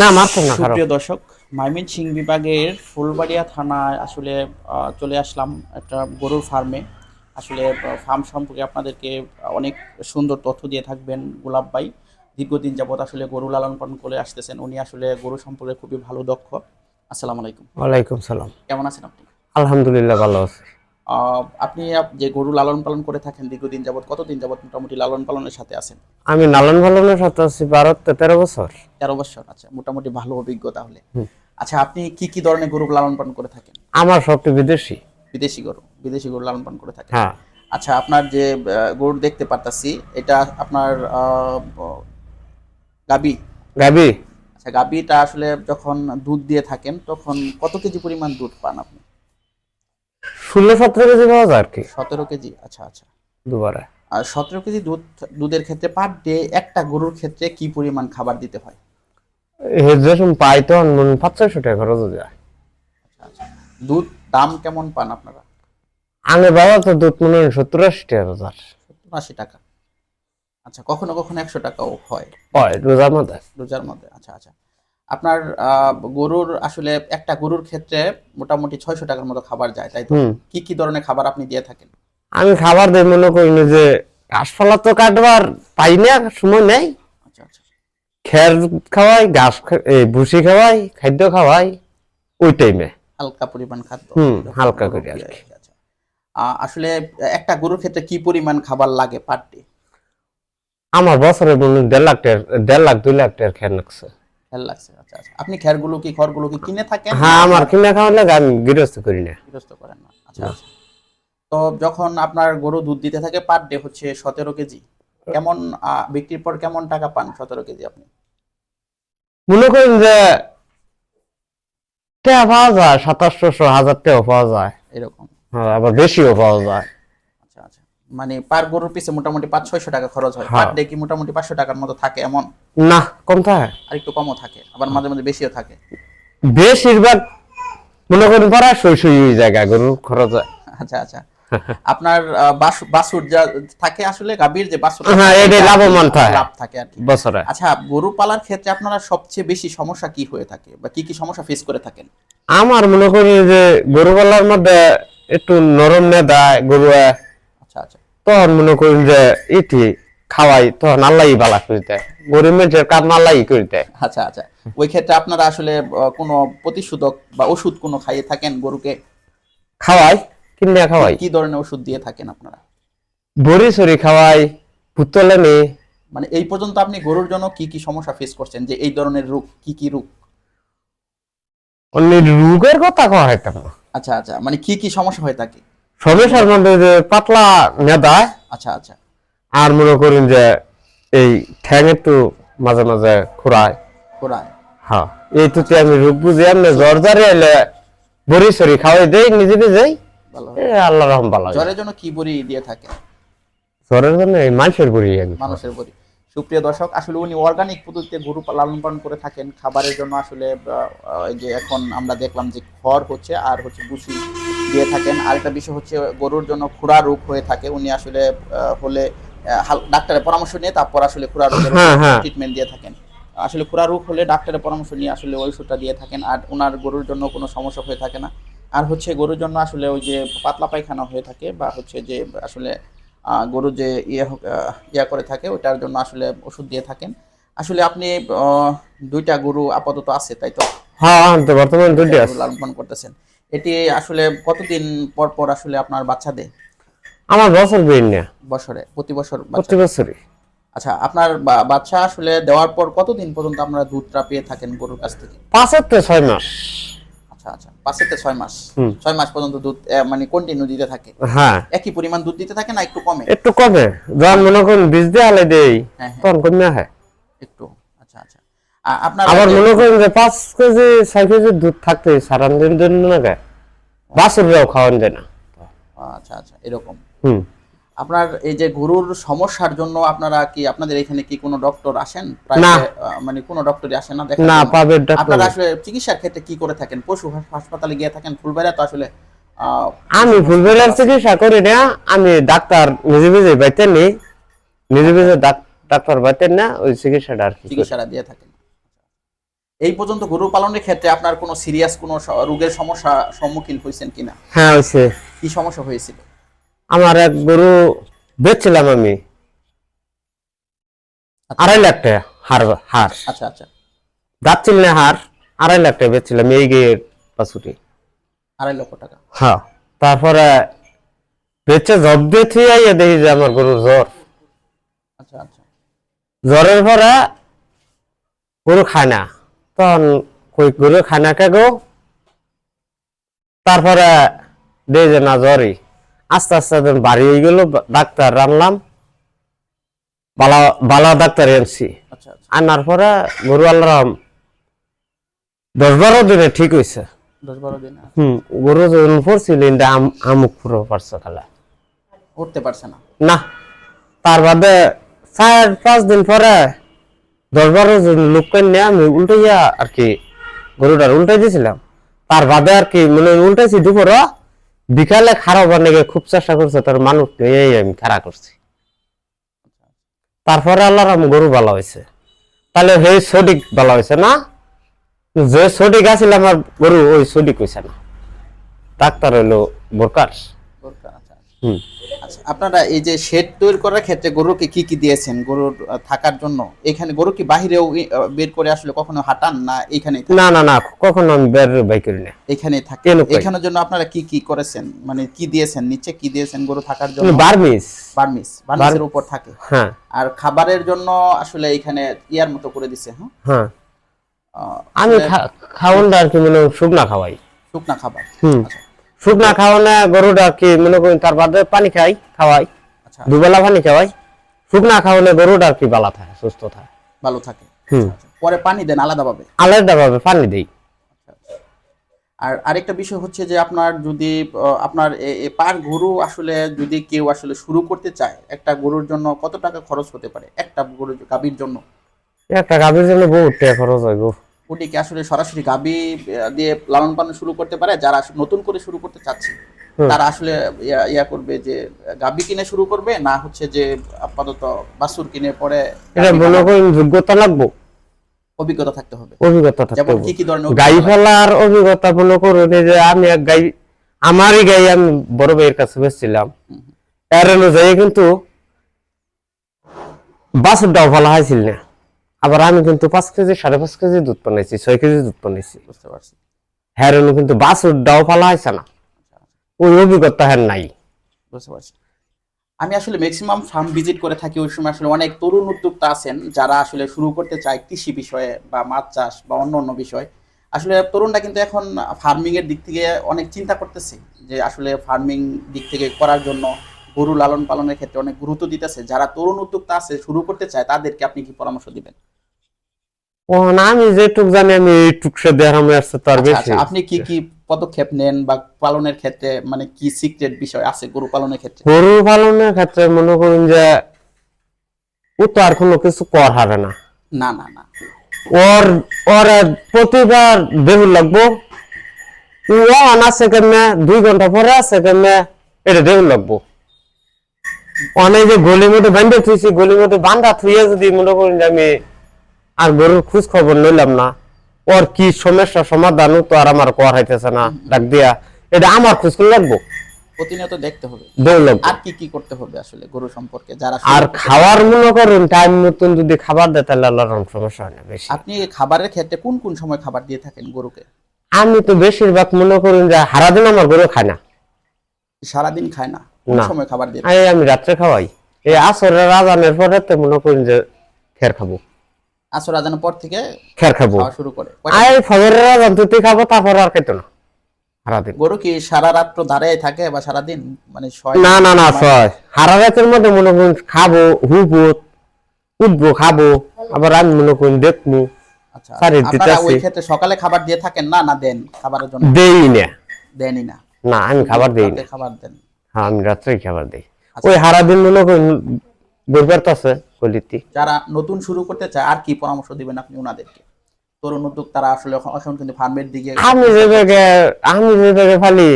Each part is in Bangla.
না মারতো না সুপ্রিয় দর্শক ময়মনসিং বিভাগের ফুলবাড়িয়া থানায় আসলে চলে আসলাম একটা গরুর ফার্মে। আসলে ফার্ম সম্পর্কে আপনাদেরকে অনেক সুন্দর তথ্য দিয়ে থাকবেন গোলাপ ভাই। দীর্ঘদিন যাবত আসলে গরু লালন পালন করে আসতেছেন। উনি আসলে গরু সম্পর্কে খুবই ভালো দক্ষ। আসসালামু আলাইকুম। ওয়ালাইকুম সালাম। কেমন আছেন আপনি? আলহামদুলিল্লাহ ভালো আছি। আপনি যে গরু লালন পালন করে থাকেন দীর্ঘদিন যাবত কতদিন যাবত মোটামুটি লালন পালনের সাথে আছেন? আমি লালন পালনের সাথে আছি বারো তেরো বছর। তেরো বছর আচ্ছা মোটামুটি ভালো অভিজ্ঞতা হলে আচ্ছা আপনি কি কি ধরনের গরু লালন পালন করে থাকেন? আমার সবটি বিদেশি। বিদেশি গরু বিদেশি গরু লালন পালন করে থাকেন। হ্যাঁ। আচ্ছা আপনার যে গরু দেখতে পারতাছি এটা আপনার গাবি? গাবি। আচ্ছা গাবিটা আসলে যখন দুধ দিয়ে থাকেন তখন কত কেজি পরিমাণ দুধ পান আপনি? ষোলো সতেরো কেজি পাওয়া যায় আর কি। সতেরো কেজি আচ্ছা আচ্ছা। দুবারে। আর সতেরো কেজি দুধ দুধের ক্ষেত্রে পার ডে একটা গরুর ক্ষেত্রে কি পরিমাণ খাবার দিতে হয়? হে যেসব পাই তখন মনে পাঁচ ছয়শো টাকা খরচ হয়ে যায়। আচ্ছা আচ্ছা। দুধ দাম কেমন পান আপনারা? আগে বাবা তো দুধ মনে হয় সত্তর আশি টাকা বাজার। সত্তর আশি টাকা। আচ্ছা কখনো কখনো একশো টাকাও হয়। হয় রোজার মধ্যে। রোজার মধ্যে আচ্ছা আচ্ছা। আপনার গরুর আসলে একটা গরুর ক্ষেত্রে মোটামুটি ছয়শো টাকার মতো খাবার যায় তাই তো? কি কি ধরনের খাবার আপনি দিয়ে থাকেন? আমি খাবার দিই মনে করি না যে গাছপালা তো কাটবার পাই না সময় নেই। আচ্ছা আচ্ছা। খের খাওয়াই ঘাস ভুসি খাওয়াই খাদ্য খাওয়াই ওই টাইমে হালকা পরিমাণ খাদ্য। হুম, হালকা করে আর কি। আচ্ছা। আসলে একটা গরুর ক্ষেত্রে কি পরিমাণ খাবার লাগে পার ডে আমার বছরে হয় দেড় লাখ দেড় লাখ দুই লাখ টাকার খেয়াল লাগছে। খেয়াল লাগছে। আচ্ছা আচ্ছা। আপনি খেরগুলো কি খড়গুলো কি কিনে থাকেন? হ্যাঁ আমার কিনা খাওয়ার লাগে আমি গৃহস্থ করি না। বিরস্ত করেন না। আচ্ছা আচ্ছা। তো যখন আপনার গরু দুধ দিতে থাকে পার ডে হচ্ছে সতেরো কেজি। কেমন বিক্রির পর কেমন টাকা পান সতেরো কেজি আপনি? মনে করেন যে টাকা পাওয়া যায় সাতাশশো হাজার টাকা পাওয়া যায়। এরকম। হ্যাঁ, আবার বেশিও পাওয়া যায়। আচ্ছা আচ্ছা মানে পার গরুর পিছে মোটামুটি পাঁচ ছয়শো টাকা খরচ হয়। হ্যাঁ। পার ডে কি মোটামুটি পাঁচশো টাকার মতো থাকে এমন? না কম থাকে আর একটু কমও থাকে আবার মাঝে মাঝে বেশিও থাকে। বেশিরভাগ মনে করেন সই সই ওই জায়গায় গরুর খরচ হয়। আচ্ছা আচ্ছা। আপনার আহ, বাস- বাছুর যা থাকে আসলে গাভীর যে বাছুর হ্যাঁ, এটাই লাভবান থাকে। লাভ থাকে আর কি। বছরে। আচ্ছা গরু পালার ক্ষেত্রে আপনারা সবচেয়ে বেশি সমস্যা কি হয়ে থাকে? বা কি কি সমস্যা ফেস করে থাকেন? আমার মনে করি যে গরু পালার মধ্যে একটু নরম নে দেয় গরু তখন মনে করেন যে ইটি খাওয়াই তখন আল্লাহ বালা করিতে। গরিব মানুষের কাম আল্লাহ আচ্ছা আচ্ছা। ওই ক্ষেত্রে আপনারা আসলে আহ, কোনো প্রতিষেধক বা ওষুধ কোনো খাইয়ে থাকেন গরুকে? খাওয়াই কিনে খাওয়াই। কি ধরনের ওষুধ দিয়ে থাকেন আপনারা? বড়ি সরি খাওয়াই পুতলে নি মানে এই পর্যন্ত আপনি গরুর জন্য কি কি সমস্যা ফেস করছেন যে এই ধরনের রোগ কি কি রোগ? অন্য রোগের কথা কওয়া না আচ্ছা আচ্ছা। মানে কি কি সমস্যা হয়ে থাকে? মধ্যে যে পাতলা মেদায় আচ্ছা আচ্ছা। আর মনে করেন যে এই ঠ্যাং একটু মাঝে মাঝে খুরায় কোরআন হ্যাঁ এই তো আমি রোগ বুঝি এমনি জ্বর জ্বরে এলে বড়ি সরি খাওয়াই দেই নিজে নিজেই আল্লাহ রহম ভালো জ্বরের জন্য কি বড়ি দিয়ে থাকে? জ্বরের জন্য এই মানুষের বড়ি আমি মানুষের বড়ি। সুপ্রিয় দর্শক আসলে উনি অর্গানিক পদ্ধতিতে গরু লালন পালন করে থাকেন। খাবারের জন্য আসলে যে এখন আমরা দেখলাম যে খড় হচ্ছে আর হচ্ছে বুসি দিয়ে থাকেন। আরেকটা বিষয় হচ্ছে গরুর জন্য খুরা রোগ হয়ে থাকে। উনি আসলে হলে ডাক্তারের পরামর্শ নিয়ে তারপর আসলে খুরা রোগের হ্যাঁ, হ্যাঁ। ট্রিটমেন্ট দিয়ে থাকেন। আসলে খুরা রোগ হলে ডাক্তারের পরামর্শ নিয়ে আসলে ওষুধটা দিয়ে থাকেন। আর ওনার গরুর জন্য কোনো সমস্যা হয়ে থাকে না। আর হচ্ছে গরুর জন্য আসলে ওই যে পাতলা পায়খানা হয়ে থাকে বা হচ্ছে যে আসলে গরু যে ইয়ে ইয়া করে থাকে ওটার জন্য আসলে ওষুধ দিয়ে থাকেন। আসলে আপনি দুইটা গরু আপাতত আছে তাই তো? হ্যাঁ বর্তমান দুটি গরু আছে। লালন পালন করতেছেন। এটি আসলে কতদিন পর পর আসলে আপনার বাচ্চা দেয়? আমার বছর বের না। বছরে প্রতি বছর প্রতি বছরই। আচ্ছা আপনার বাচ্চা আসলে দেওয়ার পর কতদিন পর্যন্ত আপনারা দুধটা পেয়ে থাকেন গরুর কাছ থেকে? পাঁচ তো ছয় মাস। আচ্ছা আচ্ছা। পাঁচ থেকে ছয় মাস। ছয় মাস পর্যন্ত দুধ মানে কন্টিনিউ দিতে থাকে। হ্যাঁ। একই পরিমাণ দুধ দিতে থাকে না একটু কমে? একটু কমে। যখন মনে করেন বীজ দিয়ে আলাই দেই হ্যাঁ হ্যাঁ। তখন কমে হয় একটু আচ্ছা আচ্ছা। আপনার আবার মনে করেন যে পাঁচ কেজি ছয় কেজি দুধ থাকতে সারান দিন দিন না গায়ে বাছুররাও খাওয়ান যায় না। আচ্ছা আচ্ছা এরকম। হুম। আপনার এই যে গরুর সমস্যার জন্য আপনারা কি আপনাদের এখানে কি কোনো ডক্টর আসেন? না। মানে কোনো ডক্টরই আসেন না দেখার না? পাবে ডাক্তার আপনারা আসলে চিকিৎসার ক্ষেত্রে কি করে থাকেন? পশু হাসপাতালে গিয়ে থাকেন? ফুলবাড়িয়া তো আসলে আমি ফুলবেলার চিকিৎসা করি না আমি ডাক্তার নিজে নিজে বাইতেন নি। নিজে নিজে ডাক্তার বাইতেন না ওই চিকিৎসাটা আর কি চিকিৎসাটা দিয়ে থাকেন। এই পর্যন্ত গরু পালনের ক্ষেত্রে আপনার কোনো সিরিয়াস কোনো রোগের সমস্যা সম্মুখীন হয়েছেন কিনা? হ্যাঁ হয়েছে। কি সমস্যা হয়েছিল? আমার এক গরু বেচছিলাম আমি। আড়াই লাখ টাকা হার হার। আচ্ছা আচ্ছা। যাচ্ছিল না হার আড়াই লাখ টাকা বেচছিলাম এই গিয়ে পাশুটি আড়াই লক্ষ টাকা। হ্যাঁ তারপরে বেচে জব দিয়ে আইয়া দেখি যে আমার গরুর জ্বর। আচ্ছা আচ্ছা। জ্বরের পরে গরু খায় না। তখন কই গরু খায় না কে গো? তারপরে দেখি যে না জ্বরই। আস্তে আস্তে বাড়ি হয়ে গেল ডাক্তার রানলাম। বালা বালা ডাক্তার এনেছি আচ্ছা আচ্ছা। আনার পরে গরু আল্লাহ দশ বারো দিনে ঠিক হয়েছে হুম গরু যখন পড়ছিল আমুক পুরো পারছে খালা। উঠতে পারছে না? না তার বাদে চার পাঁচ দিন পরে দশ বারো জন লোক নিয়ে আমি উল্টাইয়া আর কি গরুটার উল্টাই দিয়েছিলাম তার বাদে আর কি মানে উল্টাইছি দুপুর বিকালে খারাপ অনেকে খুব চেষ্টা করছে, তার মানুষ এই আমি খারাপ করছি। তারপরে আল্লাহর আমি গরু ভালো হয়েছে। তাহলে সেই সঠিক ভালো হয়েছে না? যে সঠিক আছিল আমার গরু ওই সঠিক হয়েছে না। ডাক্তার হইল বোরকার। হুম। আচ্ছা আপনারা এই যে শেড তৈরি করার ক্ষেত্রে গরুকে কি কি দিয়েছেন? গরুর থাকার জন্য? এখানে গরু কি বাহিরেও বের করে আসলে কখনো হাঁটান না এখানেই থাকে? না না না কখনো আমি বের বাই করি না। এখানেই থাকে এখানের জন্য আপনারা কি কি করেছেন? মানে কি দিয়েছেন? নিচে কি দিয়েছেন গরু থাকার জন্য? বার্মিস বার্মিস বার্মিসের উপর থাকে। হ্যাঁ। আর খাবারের জন্য আসলে এখানে ইয়ার মতো করে দিছে হ্যাঁ? হ্যাঁ। আমি আসলে খা- আর কি মানে শুকনা খাওয়াই। শুকনা খাবার। হুম। আচ্ছা। শুকনা খাওয়ানে গরুটা কি মনে করি তার বাদে পানি খাই খাওয়াই। আচ্ছা। দুবেলা পানি খাওয়াই। শুকনা খাওয়ালে গরুটা কি বালা থাকে সুস্থ থাকে? ভালো থাকে। আচ্ছা, পরে পানি দেন আলাদাভাবে? আলাদা ভাবে পানি দেই। আর আরেকটা বিষয় হচ্ছে যে আপনার যদি আপনার এ- এ পার গরু আসলে যদি কেউ আসলে শুরু করতে চায় একটা গরুর জন্য কত টাকা খরচ হতে পারে? একটা গরু গাভীর জন্য? একটা গাভীর জন্য বহুত টাকা খরচ হয় গো। ওটি কি আসলে সরাসরি আহ, দিয়ে লালন পালন শুরু করতে পারে যারা নতুন করে শুরু করতে চাচ্ছে। তারা আসলে ইয়া- করবে যে গাভী কিনে শুরু করবে না হচ্ছে যে আপাতত বাছুর কিনে পরে এটা মনে করেন যোগ্যতা লাগবো? অভিজ্ঞতা থাকতে হবে। অভিজ্ঞতা থাকতে হবে। কি কি ধরনের গাই? ফেলার অভিজ্ঞতা মনে করুন যে আমি এক গাই আমারই গাই আমি বড় ভাইয়ের কাছে বেসছিলাম হুম। এর অনুযায়ী কিন্তু বাছুরটাও ভালো হয়েছিল না। আবার আমি কিন্তু পাঁচ কেজি সাড়ে পাঁচ কেজি দুধ বানাইছি ছয় কেজি দুধ বানাইছি। বুঝতে পারছি। হ্যাঁ অনু কিন্তু বাছুরটাও ভালো হয়েছে না। ওই অভিজ্ঞতা হ্যাঁ নাই। বুঝতে পারছি। আমি আসলে ম্যাক্সিমাম ফার্ম ভিজিট করে থাকি ওই সময় আসলে অনেক তরুণ উদ্যোক্তা আছেন যারা আসলে শুরু করতে চায় কৃষি বিষয়ে বা মাছ চাষ বা অন্য অন্য বিষয়। আসলে তরুণরা কিন্তু এখন ফার্মিং এর দিক থেকে অনেক চিন্তা করতেছে যে আসলে ফার্মিং দিক থেকে করার জন্য গরু লালন পালনের ক্ষেত্রে অনেক গুরুত্ব দিতেছে। যারা তরুণ উদ্যোক্তা আছে শুরু করতে চায় তাদেরকে আপনি কি পরামর্শ দিবেন? আমি যেটুক জানি আমি এইটুক সে দেখামে আসছে তার আচ্ছা, বেশি আচ্ছা, আপনি কি কি পদক্ষেপ নেন বা পালনের ক্ষেত্রে মানে কি সিক্রেট বিষয় আছে গরু পালনের ক্ষেত্রে? গরু পালনের ক্ষেত্রে মনে করুন যে ও তো আর কোনো কিছু কর হবে না। না না না। ওর ওর প্রতিবার বেহুল লাগবো। ও আছে কেমনে দুই ঘণ্টা পরে আছে এটা বেহুল লাগবো। অনেক যে গলি মধ্যে বান্ধে থুইছি গলি মধ্যে বান্ধা থুইয়ে যদি মনে করেন আমি আর গরুর খোঁজ খবর নিলাম না ওর কি সমস্যা সমাধান তো আর আমার কর হইতেছে না ডাক দিয়া। এটা আমার খোঁজ করে লাগবো? প্রতিনিয়ত দেখতে হবে। আর কি কি করতে হবে আসলে গরু সম্পর্কে? যারা আর খাওয়ার মনে করুন টাইম মতন যদি খাবার দেয় তাহলে আল্লাহর সমস্যা হয় না বেশি। আপনি খাবারের ক্ষেত্রে কোন কোন সময় খাবার দিয়ে থাকেন গরুকে? আমি তো বেশিরভাগ মনে করুন যে হারাদিন আমার গরু খায় না। সারাদিন খায় না। কোন সময় খাবার দিয়ে এই আমি রাত্রে খাওয়াই। এই আসরের আজানের পরে তো মনে করুন যে খের খাব। আসর আজানের পর থেকে খের খাব। খাওয়া শুরু করে। ফজরের আজান তুই খাব তারপর আর না। গরু কি সারা রাত্র দাঁড়ায় থাকে বা সারাদিন? মানে ছয় না না না ছয় হারা রাতের মধ্যে মনে করুন খাব হুবো উঠবো খাব। আবার আমি মনে করুন দেখব। আচ্ছা। আপনারা ওই ক্ষেত্রে সকালে খাবার দিয়ে থাকেন না না দেন খাবারের জন্য? দেই না। দেনই না। না আমি খাবার দেই না। খাবার দেন। হ্যাঁ আমি রাত্রে খাবার দিই। আচ্ছা। ওই গরবার তো আছে কলিতি যারা নতুন শুরু করতে চায় আর কি পরামর্শ দিবেন আপনি ওনাদেরকে? তরুণ আসলে এখন কিন্তু ফার্মের দিকে আমি যে ভাগে আমি যে ভাগে ফালি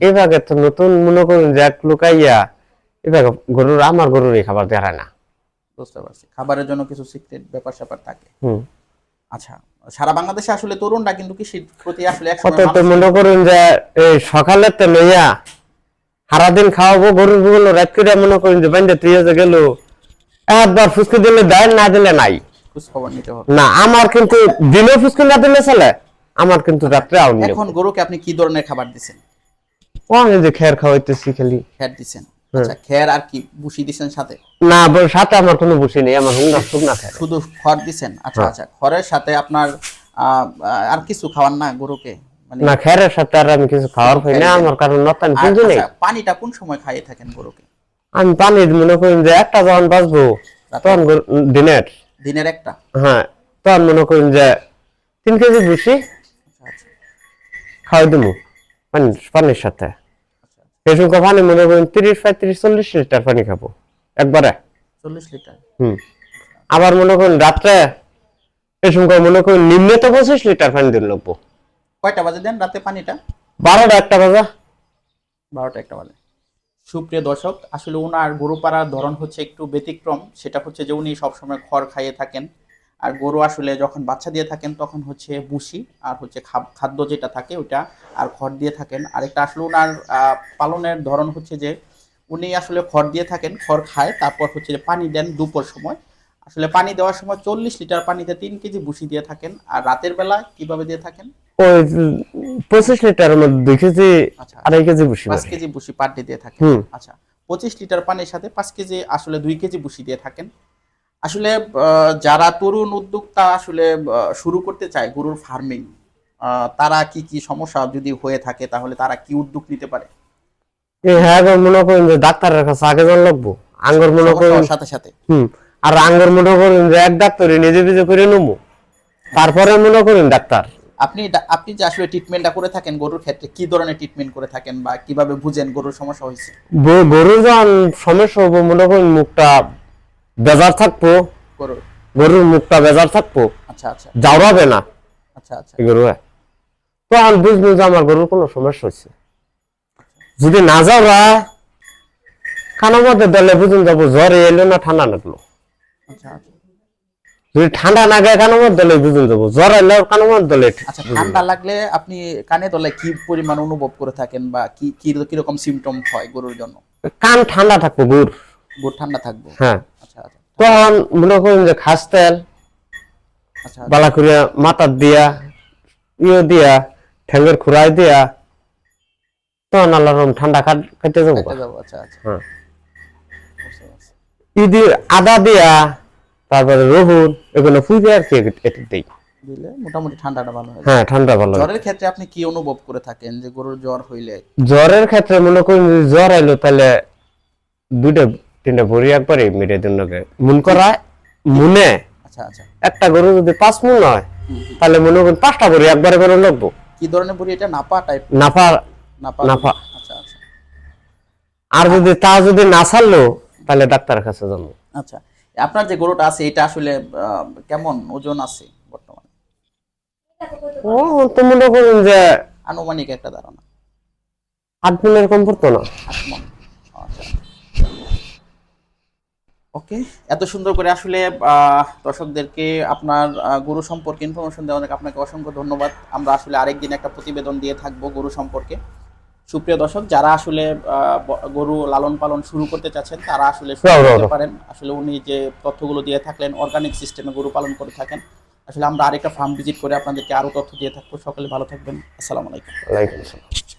এই ভাগে তো নতুন মনে করুন এক লুকাইয়া এই ভাগে গরুর আমার গরুর এই খাবার দেখায় না। বুঝতে পারছি। খাবারের জন্য কিছু সিক্রেট ব্যাপার স্যাপার থাকে। হুম। আচ্ছা সারা বাংলাদেশে আসলে তরুণরা কিন্তু কৃষির প্রতি আসলে এক কত মনে করুন যে এই সকালে তো লইয়া সারাদিন খাওয়াবো গরুরগুলো রাত করে মনে করুন যে বান্ধে তুই যে গেল। একবার ফুসকে দিলে দেয় না দিলে নাই। না আমার কিন্তু দিনে ফুসকে না দিলে চলে। আমার কিন্তু রাত্রে আউন এখন গরুকে আপনি কি ধরনের খাবার দিছেন? আমি যে খের খাওয়াইতেছি খালি। খের দিচ্ছেন আচ্ছা খের আর কি বুসি দিছেন সাথে? না সাথে আমার কোনো বসি নেই আমার হুঙ্গা শুকনা খের। শুধু খড় দিছেন? আচ্ছা হ্যাঁ। আচ্ছা খড়ের সাথে আপনার আহ, আর কিছু খাওয়ান না গরুকে? না খেরের সাথে আর আমি কিছু খাওয়ার পাই না আমার কারণ নতান কিন্তু নেই পানিটা কোন সময় খাইয়ে থাকেন গরুকে? আমি পানি মনে করেন যে একটা যখন বাঁচবো তখন দিনের। দিনের একটা? হ্যাঁ তখন মনে করেন যে তিন কেজি বসি আচ্ছা আচ্ছা। খাওয়াই দেবো পানি পানির সাথে। এই পানি মনে করেন তিরিশ পঁয়ত্রিশ চল্লিশ লিটার পানি খাব একবারে। চল্লিশ লিটার? হুম। আবার মনে করেন রাত্রে সময় মনে করেন নিম্নে তো পঁচিশ লিটার পানি দিন লাগবো কয়টা বাজে দেন রাতে পানিটা? বারোটা একটা বাজা। বারোটা একটা বাজে। সুপ্রিয় দর্শক আসলে ওনার গরু পাড়ার ধরন হচ্ছে একটু ব্যতিক্রম। সেটা হচ্ছে যে উনি সবসময় খড় খাইয়ে থাকেন। আর গরু আসলে যখন বাচ্চা দিয়ে থাকেন তখন হচ্ছে বুসি আর হচ্ছে খাদ্য যেটা থাকে ওটা আর খড় দিয়ে থাকেন। আরেকটা আসলে ওনার পালনের ধরন হচ্ছে যে উনি আসলে খড় দিয়ে থাকেন খড় খায় তারপর হচ্ছে যে পানি দেন দুপুর সময়। আসলে পানি দেওয়ার সময় চল্লিশ লিটার পানিতে তিন কেজি বুসি দিয়ে থাকেন। আর রাতের বেলা কীভাবে দিয়ে থাকেন? ওই পঁচিশ লিটারের মধ্যে দুই কেজি আচ্ছা। আড়াই কেজি বসি পাঁচ কেজি বুসি পার ডে দিয়ে হুম। আচ্ছা পঁচিশ লিটার পানির সাথে পাঁচ কেজি আসলে দুই কেজি বুসি দিয়ে থাকেন। আসলে যারা তরুণ উদ্যোক্তা আসলে শুরু করতে চায় গরুর ফার্মিং তারা কি কি সমস্যা যদি হয়ে থাকে তাহলে তারা কি উদ্যোগ নিতে পারে? হ্যাঁ মনে করেন যে ডাক্তারের কাছে আগে যান লাগবো। আঙ্গর মনে করেন সাথে সাথে। হুম আর আঙ্গর মনে করেন যে এক ডাক্তারে নিজে নিজে করে নেব। তারপরে মনে করেন ডাক্তার। আপনি আপনি যে আসলে ট্রিটমেন্টটা করে থাকেন গরুর ক্ষেত্রে কি ধরনের ট্রিটমেন্ট করে থাকেন বা কীভাবে বুঝেন গরুর সমস্যা হয়েছে? গ- গরুর যখন সমস্যা হব মনে করেন মুখটা বেজার থাকব। গরুর? গরুর মুখটা বেজার থাকব। আচ্ছা আচ্ছা। জাউরাবে না। আচ্ছা আচ্ছা। গরু তখন বুঝব যে আমার গরুর কোনো সমস্যা হচ্ছে যদি না যাওয়া খানার মধ্যে দলে বুঝুন যাব জ্বর এলো না ঠান্ডা লাগল। আচ্ছা আচ্ছা। যদি ঠান্ডা না গায়ে কানো মধ্যে দলে বুঝুন যাব জ্বর এলো কানো মধ্যে দলে আচ্ছা ঠান্ডা লাগলে আপনি কানে দলে কি পরিমাণ অনুভব করে থাকেন বা কি কি কীরকম সিমটম হয় গরুর জন্য? কান ঠান্ডা থাকব গুড়। গরু ঠান্ডা থাকবে? হ্যাঁ। আচ্ছা আচ্ছা। তখন মনে করেন যে খাস তেল আচ্ছা বালা করিয়া মাথার দিয়া ইয়ে দিয়া ঠ্যাঙ্গের খুরাই দিয়া তখন আল্লাহ রকম ঠান্ডা কেটে যাব। আচ্ছা আচ্ছা। হ্যাঁ। ইদি আদা দিয়া তারপরে রহুন এগুলো ফুঁকে আর কি এটা দিই। দিলে মোটামুটি ঠান্ডাটা ভালো হয় হ্যাঁ ঠান্ডা ভালো জ্বরের ক্ষেত্রে আপনি কি অনুভব করে থাকেন যে গরুর জ্বর হইলে? জ্বরের ক্ষেত্রে মনে করেন জ্বর আইলো তাহলে দুইটা তিনটা ভরি একবারে মেরে দিন মন করা মনে। আচ্ছা আচ্ছা। একটা গরু যদি পাঁচ মন হয়। তাহলে মনে করেন পাঁচটা ভরি একবারে করে লাগবো। কি ধরনের বড়ি এটা? নাপা টাইপ নাফা নাপা নাপা। আচ্ছা আচ্ছা। আর যদি তা যদি না ছাড়লো তাহলে ডাক্তারের কাছে যাব। আচ্ছা। আপনার যে গরুটা আছে এটা আসলে কেমন ওজন আছে বর্তমানে? ও তো মনে করেন যে আনুমানিক একটা ধারণা। আট মনের কম পড়তো না? আট মণ। আচ্ছা। ওকে এত সুন্দর করে আসলে আহ, দর্শকদেরকে আপনার গরু সম্পর্কে ইনফরমেশন দেওয়ার আপনাকে অসংখ্য ধন্যবাদ। আমরা আসলে আরেকদিন একটা প্রতিবেদন দিয়ে থাকব গরু সম্পর্কে। সুপ্রিয় দর্শক যারা আসলে গরু লালন পালন শুরু করতে চাচ্ছেন তারা আসলে শুরু রাও, রাও, করতে পারেন। আসলে উনি যে তথ্যগুলো দিয়ে থাকলেন অর্গানিক সিস্টেমে গরু পালন করে থাকেন। আসলে আমরা আরেকটা ফার্ম ভিজিট করে আপনাদেরকে আরও তথ্য দিয়ে থাকব। সকলে ভালো থাকবেন। আসসালামু আলাইকুম। আসসালাম।